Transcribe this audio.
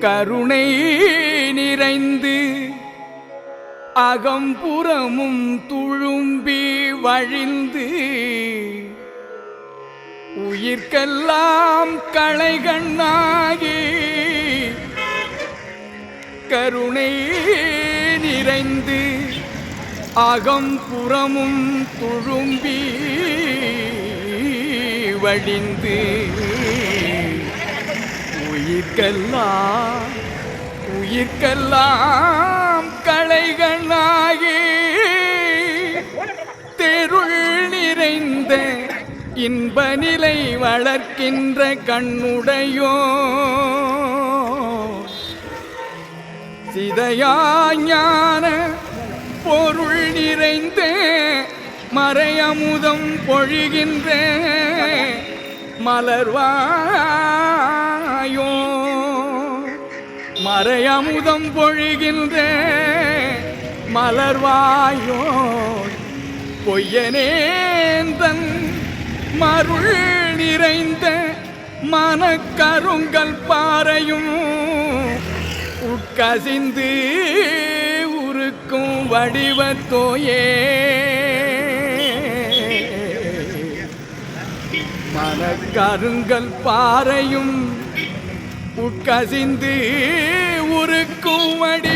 கருணை நிறைந்து அகம்புறமும் துழும்பி வழிந்து உயிர்க்கெல்லாம் களைகண்ணாகி கருணை நிறைந்து அகம்புறமும் துழும்பி வழிந்து உயிர்க்கெல்லாம் உயிர்க்கெல்லாம் களைகளாகி தெருள் நிறைந்த இன்ப நிலை வளர்க்கின்ற கண்ணுடையோ. சிதையாஞான பொருள் நிறைந்த மறையமுதம் பொழிகின்ற மலர்வா மலர்வாயோ மறையமுதம் பொழிகின்ற மலர்வாயோ? பொய்யனேந்தன் மருள் நிறைந்த மனக்கருங்கல் பாறையும் உட்கசிந்து உருக்கும் வடிவத்தோயே மனக்கருங்கல் பாறையும் உட்கசிந்து உருக்கும் வடிவத்தோ